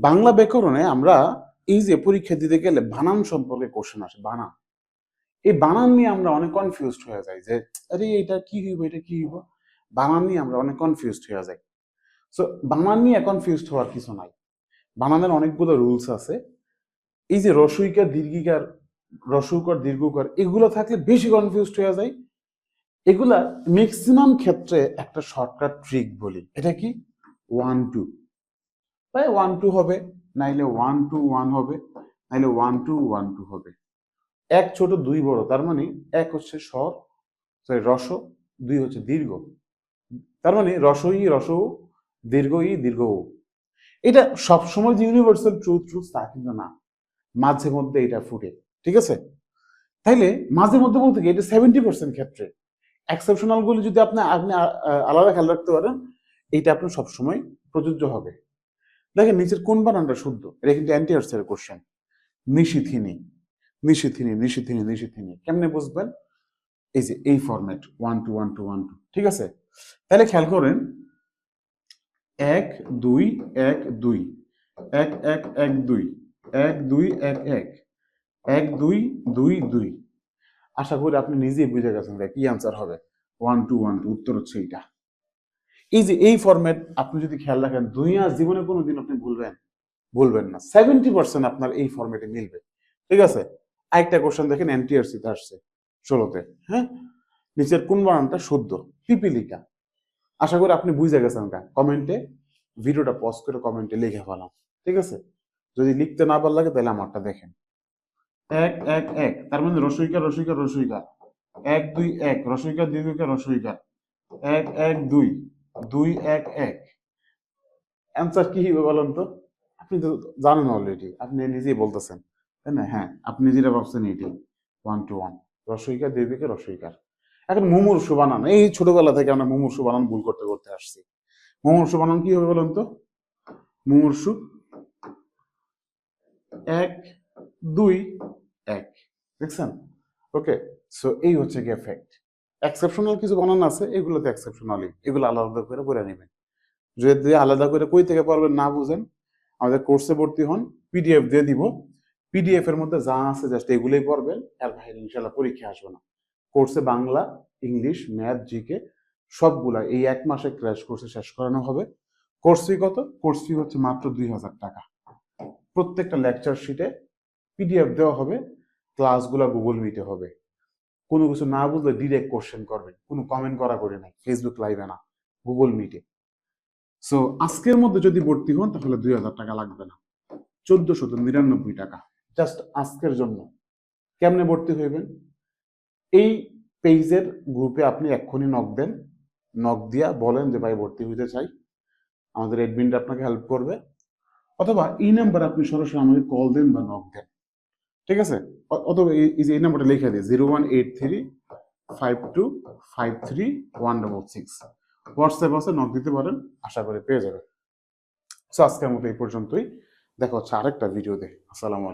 বাংলা ব্যাকরণে আমরা এই যে পরীক্ষা দিতে গেলে বানান সম্পর্কে কোশ্চেন আসে, বানান। এই বানান নিয়ে আমরা অনেক কনফিউজড হয়ে যাই যে, আরে, এটা কি হইব, এটা কি হইব? বানান নিয়ে আমরা অনেক কনফিউজড হয়ে যাই। সো বানান নিয়ে কনফিউজড হওয়ার কিছু নাই। বানানের অনেকগুলো রুলস আছে। এই যে রসইকার, দীর্ঘিকার রসুকর দীর্ঘকর, এগুলো থাকলে বেশি কনফিউজড হয়ে যায় এগুলা ম্যাক্সিমাম ক্ষেত্রে একটা শর্টকাট ট্রিক বলি। এটা কি? ওয়ান টু তাই ওয়ান টু হবে। নাইলে ওয়ান টু ওয়ান হবে। নাইলে ওয়ান টু ওয়ান টু হবে। এক ছোট, দুই বড়, তার মানে এক হচ্ছে স্বর সরি রস, দুই হচ্ছে দীর্ঘ। তার মানে রসই রস দীর্ঘ ই দীর্ঘ। এটা সবসময় যে ইউনিভার্সাল ট্রুথ ট্রুথ তা কিন্তু না। মাঝে মধ্যে এটা ফুটে, ঠিক আছে? তাইলে মাঝে মধ্যে বলতে কি, এটা সেভেন্টি পার্সেন্ট ক্ষেত্রে। এক্সেপশনালগুলো যদি আপনি আপনি আলাদা খেয়াল রাখতে পারেন, এইটা আপনার সবসময় প্রযোজ্য হবে। দেখেন, নিচের কোন বানানটা শুদ্ধ? এটা কিন্তু অ্যান্টি আর্সের কোশ্চেন নিশিথিনী নিশিথিনী নিশিথিনী নিশিথিনী কেমনে বুঝবেন? এই যে, এই format one two one two one two ঠিক আছে? তাহলে খেয়াল করেন, এক, দুই এক দুই, এক এক এক, দুই এক দুই, এক এক এক, দুই দুই দুই। আশা করি আপনি নিজেই বুঝে গেছেন কি আনসার হবে। ওয়ান টু ওয়ান টু উত্তর হচ্ছে এইটা। এই যে, এই ফরম্যাট আপনি যদি খেয়াল রাখেন, দুনিয়া জীবনে কোনোদিন আপনি ভুলবেন ভুলবেন না। সেভেন্টি পার্সেন্ট আপনার এই ফরম্যাটে মিলবে। ঠিক আছে? আরেকটা কোশ্চেন দেখেন এনটিআরসিতে আসছে ষোলোতে। হ্যাঁ? নিচের কোন বানানটা শুদ্ধ? পিপিলিকা। আশা করি আপনি বুঝে গেছেন কমেন্টে ভিডিওটা পজ করে কমেন্টে লিখে ফেলাম ঠিক আছে? যদি লিখতে না ভালো লাগে তাহলে আমারটা দেখেন। এক এক এক। তার মানে রসইকা রসইকা রসইকা। এক, দুই, এক। রসইকা, দীর্ঘিকা, রসইকা। এক এক, দুই। দুই এক এক। অ্যান্সার কি হবে বলেন তো? আপনি তো জানেন অলরেডি আপনি নিজেই বলতেছেন, তাই না? হ্যাঁ আপনি যেটা ভাবছেন এটি। ওয়ান টু ওয়ান রসইকা দীর্ঘিকা রসইকার। এখন মুমূর্ষু বানান, এই ছোটবেলা থেকে আমরা মুমূর্ষু বানান ভুল করতে করতে আসছি। মুমূর্ষু বানান কি হবে বলুন তো? মুমূর্ষু এক, দুই, এক। দেখছেন? ওকে সো এই হচ্ছে গিয়ে এফেক্ট এক্সেপশনাল কিছু বানান আছে, এগুলোতে এক্সেপশনালি এগুলো আলাদা করে করে নেবেন। যদি আলাদা করে কই থেকে পারবেন না বুঝেন, আমাদের কোর্সে ভর্তি হন পিডিএফ দিয়ে দিব। পিডিএফ এর মধ্যে যা আছে জাস্ট এগুলোই পড়বেন। আর বাইরে ইনশাল্লাহ পরীক্ষা আসবে না। কোর্সে বাংলা ইংলিশ ম্যাথ জিকে সবগুলা এই এক মাসে ক্র্যাশ কোর্সে শেষ করানো হবে। কোর্স ফি কত? কোর্স ফি হচ্ছে মাত্র দুই হাজার টাকা। প্রত্যেকটা লেকচার শিটে পিডিএফ দেওয়া হবে। ক্লাসগুলো গুগল মিটে হবে। কোনো কিছু না বুঝলে ডিরেক্ট কোশ্চেন করবেন। কোনো কমেন্ট করা করে নাই। ফেসবুক লাইভে না গুগল মিটে সো আজকের মধ্যে যদি ভর্তি হন, তাহলে দুই হাজার টাকা লাগবে না। চোদ্দশত নিরানব্বই টাকা। জাস্ট আজকের জন্য। কেমনে ভর্তি হইবেন? এই পেজের গ্রুপে আপনি এক্ষুনি নক দেন। নক দিয়া বলেন যে, ভাই, ভর্তি হইতে চাই। আমাদের এডমিনটা আপনাকে হেল্প করবে। অথবা এই নাম্বার আপনি সরাসরি আমাকে কল দেন বা নক দেন। ঠিক আছে? অথবা এই যে এই নাম্বারটা লিখে দিই zero one eight three five two five three one double six WhatsApp আছে নক দিতে পারেন, আশা করি পেয়ে যাবেন। সো আজকের মতো এই পর্যন্তই। দেখা হচ্ছে আরেকটা ভিডিওতে আসসালামু